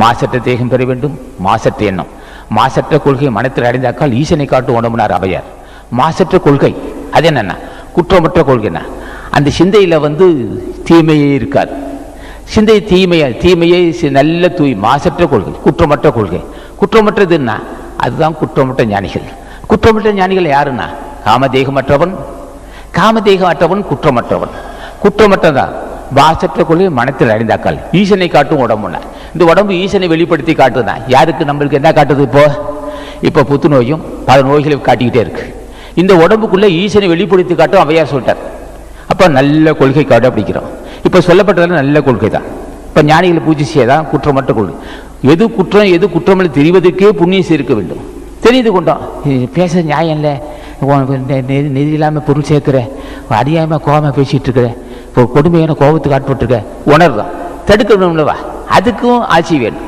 மாசற்ற தேகம் பெற வேண்டும் மாசற்ற எண்ணம். மாசற்ற கொள்கை மனத்தில் அடைந்தாக்கால் ஈசனை காட்டு உணவுனார் அவையார். மாசற்ற கொள்கை அது என்னன்னா? குற்றமற்ற கொள்கைன்னா அந்த சிந்தையில வந்து தீமையே இருக்காது. சிந்தை தீமையா தீமையை நல்ல தூய் மாசற்ற கொள்கை குற்றமற்ற கொள்கை. குற்றமற்றதுன்னா அதுதான் குற்றமற்ற ஞானிகள். குற்றமற்ற ஞானிகள் யாருன்னா? காமதேகமற்றவன். காமதேகமற்றவன் குற்றமற்றவன். குற்றமற்றதான் வாசற்ற கொள்கை மனத்தில் அறிந்தாக்கள் ஈசனை காட்டும் உடம்புனா இந்த உடம்பு ஈசனை வெளிப்படுத்தி காட்டுதான் யாருக்கு நம்மளுக்கு என்ன காட்டுது இப்போ? இப்போ புத்துநோயும் பல நோய்களையும் காட்டிக்கிட்டே இருக்கு. இந்த உடம்புக்குள்ளே ஈசனை வெளிப்படுத்தி காட்டும் அவையார் சொல்லிட்டார். அப்போ நல்ல கொள்கை கடைப்பிடிக்கிறோம். இப்போ சொல்லப்பட்டதெல்லாம் நல்ல கொள்கை தான் இப்போ ஞானிகளை பூஜை செய்யதான் குற்றமற்ற கொள்கை எது குற்றம் எது குற்றமில்லை தெரிவதற்கே புண்ணியம் சேர்க்க வேண்டும். தெரிந்து கொண்டோம். பேச நியாயம் இல்லை. நிதி நெறி இல்லாமல் பொருள் சேர்க்குற. அறியாமல் கோபமாக பேசிகிட்டு இருக்கிற. கொடுமையான கோபத்துக்கு ஆட்பட்டுருக்க. உணர்தான் தடுக்கணும்லவா அதுக்கும் ஆட்சி வேணும்.